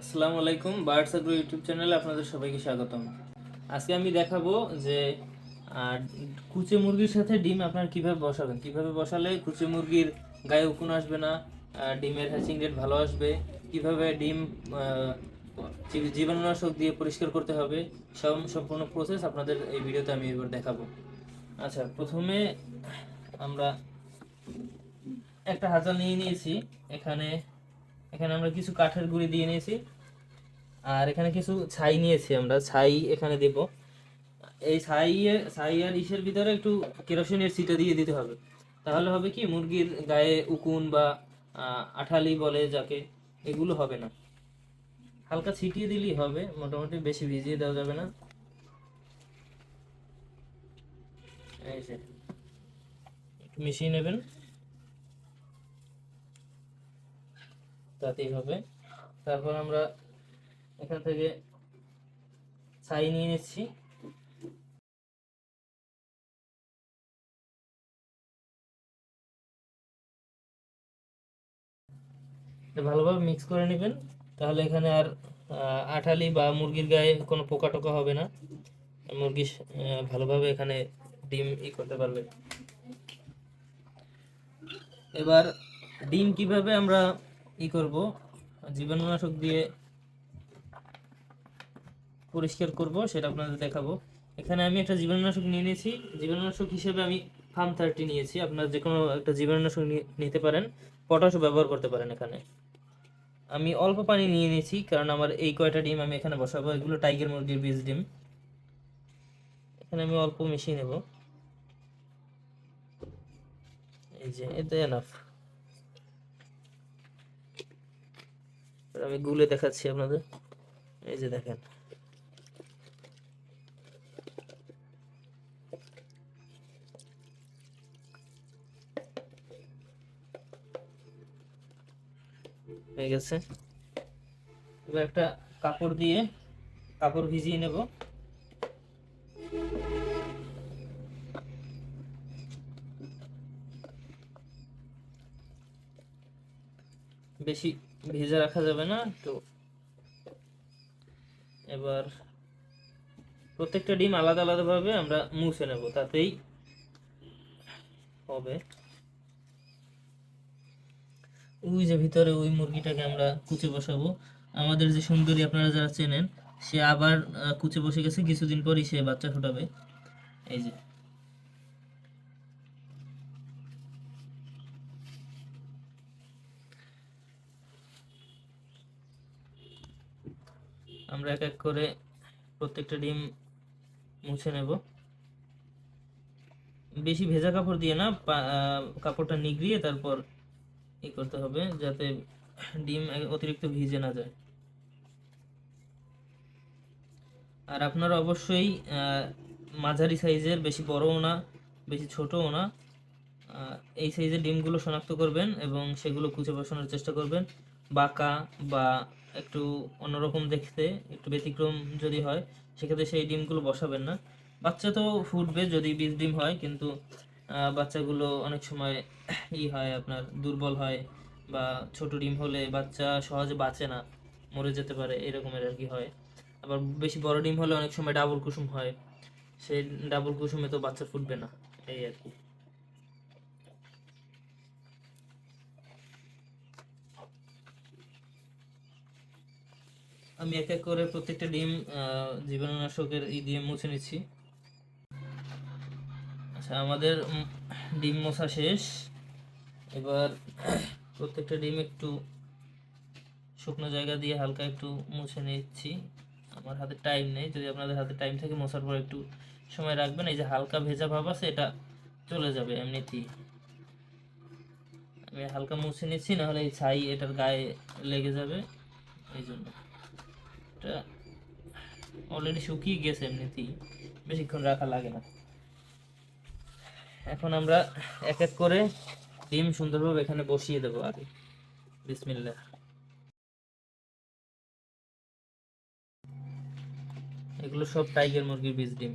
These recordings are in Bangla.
আসসালামু আলাইকুম বার্ডস আগ্রো ইউটিউব চ্যানেলে আপনাদের সবাইকে স্বাগতম। আজকে আমি দেখাবো যে কুচে মুরগির সাথে ডিম আপনার কীভাবে বসাবেন? কীভাবে বসালে কুচে মুরগির গায়ে উকুন আসবে না ডিমের হ্যাচিং রেট ভালো আসবে? কীভাবে ডিম জীবাণুনাশক দিয়ে পরিষ্কার করতে হবে? সব সম্পূর্ণ প্রসেস আপনাদের এই ভিডিওতে আমি এবার দেখাবো। আচ্ছা প্রথমে আমরা একটা হাতা নিয়ে নিয়েছি। এখানে এখানে আমরা কিছু কাঠের গুঁড়ি দিয়ে নিয়েছি। আর এখানে কিছু ছাই নিয়েছি আমরা। ছাই এখানে দেব। এই ছাই ছাই আর ইসের ভিতরে একটু কেরোসিনের ছিটা দিয়ে দিতে হবে। তাহলে হবে কি, মুরগির গায়ে উকুন বা আঠালি বলে যাকে, এগুলো হবে না। হালকা ছিটিয়ে দিলেই হবে। মোটামুটি বেশি ভিজিয়ে দেওয়া যাবে না। একটু মিশিয়ে নেবেন। তাতেই হবে। তারপর আমরা এখান থেকে ছাই নিয়ে নিচ্ছি। ভালোভাবে মিক্স করে নেবেন, তাহলে এখানে আর আঠালি বা মুরগির গায়ে কোনো পোকা টোকা হবে না। মুরগি ভালোভাবে এখানে ডিম ই করতে পারবে। এবার ডিম কীভাবে আমরা ই করব, জীবাণুনাশক দিয়ে পরিষ্কার করব, সেটা আপনাদের দেখাবো। এখানে আমি একটা জীবাণুনাশক নিয়ে নিয়েছি। জীবাণুনাশক হিসেবে আমি ফার্ম থার্টি নিয়েছি। আপনারা যে কোনো একটা জীবাণুনাশক নিতে পারেন। পটাশও ব্যবহার করতে পারেন এখানে। আমি অল্প পানি নিয়ে নিয়েছি, কারণ আমার এই কয়টা ডিম আমি এখানে বসাবো। এগুলো টাইগার মুরগির বীজ ডিম। এখানে আমি অল্প মিশিয়ে নেব। এই যে, এতে এনাফ আমি গুলে দেখাচ্ছি আপনাদের। এই যে দেখেন। হয়ে গেছে। এবার একটা কাপড় দিয়ে কাপড় ভিজিয়ে নেব। বেশি ভেজে রাখা যাবে না, তো এবার প্রত্যেকটা ডিম আলাদা আলাদা ভাবে আমরা মুছে নেব, তাতেই হবে। ওই যে ভিতরে ওই মুরগিটাকে আমরা কুচে বসাবো। আমাদের যে সুন্দরী আপনারা যারা চেনেন, সে আবার কুচে বসে গেছে, কিছুদিন পরই সে বাচ্চা ফোটাবে। এই যে। আমরা এক এক করে প্রত্যেকটা ডিম মুছে নেব। বেশি ভেজা কাপড় দিয়ে না কাপড়টা নিগড়িয়ে তারপর ই করতে হবে যাতে ডিম অতিরিক্ত ভিজে না যায়। আর আপনারা অবশ্যই মাঝারি সাইজের, বেশি বড়ও না, বেশি ছোটও না এই সাইজের ডিমগুলো শনাক্ত করবেন এবং সেগুলো কুচে বসানোর চেষ্টা করবেন। বাঁকা বা একটু অন্যরকম দেখতে, একটু ব্যতিক্রম যদি হয়, সেক্ষেত্রে সেই ডিমগুলো বসাবেন না। বাচ্চা তো ফুটবে যদি বীজ ডিম হয়, কিন্তু বাচ্চাগুলো অনেক সময় ই হয়, আপনার দুর্বল হয় বা ছোট ডিম হলে বাচ্চা সহজে বাঁচে না, মরে যেতে পারে, এরকমের আর কি হয়। আবার বেশি বড় ডিম হলে অনেক সময় ডাবল কুসুম হয়, সেই ডাবল কুসুমে তো বাচ্চা ফুটবে না, এই আর কি। আমি এক এক করে প্রত্যেকটা ডিম জীবাণুনাশকের ই দিয়ে মুছে নিচ্ছি। আচ্ছা আমাদের ডিম মশা শেষ। এবার প্রত্যেকটা ডিম একটু শুকনো জায়গা দিয়ে হালকা একটু মুছে নিচ্ছি। আমার হাতে টাইম নেই। যদি আপনাদের হাতে টাইম থাকে মশার পর একটু সময় রাখবেন। এই যে হালকা ভেজা ভাব আছে, এটা চলে যাবে এমনিতেই। আমি হালকা মুছে নিচ্ছি, নাহলে এই ছাই এটার গায়ে লেগে যাবে। এই জন্য। এটা অলরেডি শুকিয়ে গেছে এমনিতেই। বেশিক্ষণ রাখা লাগে না। এখন আমরা এক এক করে ডিম সুন্দরভাবে এখানে বসিয়ে দেবো আগে। বিসমিল্লাহ। এগুলো সব টাইগার মুরগির বীজ ডিম।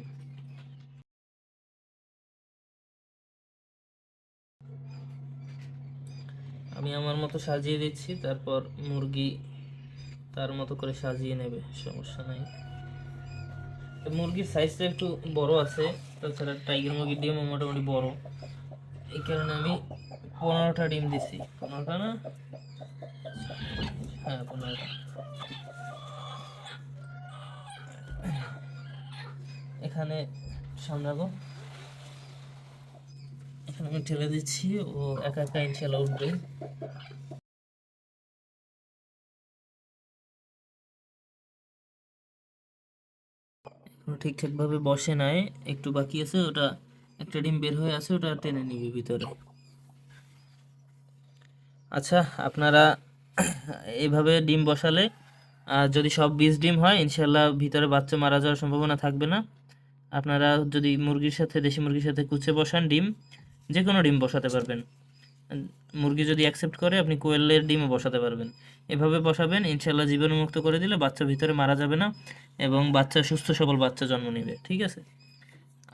আমি আমার মতো সাজিয়ে দিচ্ছি, তারপর মুরগি তার মতো করে সাজিয়ে নেবে, সমস্যা নাই। মুরগির সাইজটা একটু বড় আছে, তাছাড়া টাইগার মুরগির ডিমও মোটামুটি বড়। এই কারণে আমি পনেরোটা ডিম দিছি। পনেরোটা না? হ্যাঁ পনেরোটা। এখানে সামলাবো। এখানে আমি ঠেলে দিচ্ছি, ও একা একা ইনশাল্লাহ উঠবে। এখনও ঠিকঠাক ভাবে বসে নাই, একটু বাকি আছে, ওটা একটা ডিম বের হয়ে আছে, ওটা টেনে নিবি ভিতরে। আচ্ছা আপনারা এইভাবে ডিম বসালে, আর যদি সব বিশ ডিম হয় ইনশাল্লাহ ভিতরে বাচ্চা মারা যাওয়ার সম্ভাবনা থাকবে না। আপনারা যদি মুরগির সাথে, দেশি মুরগির সাথে কুচে বসান ডিম যে কোনো ডিম বসাতে পারবেন। মুরগি যদি অ্যাকসেপ্ট করে, আপনি কোয়েলের ডিমও বসাতে পারবেন। এভাবে বসাবেন ইনশাল্লাহ জীবাণুমুক্ত করে দিলে বাচ্চা ভিতরে মারা যাবে না এবং বাচ্চা, সুস্থ, সবল বাচ্চা জন্ম নিবে। ঠিক আছে?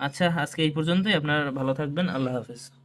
আচ্ছা আজকে এই পর্যন্তই। আপনার ভালো থাকবেন। আল্লাহ হাফেজ।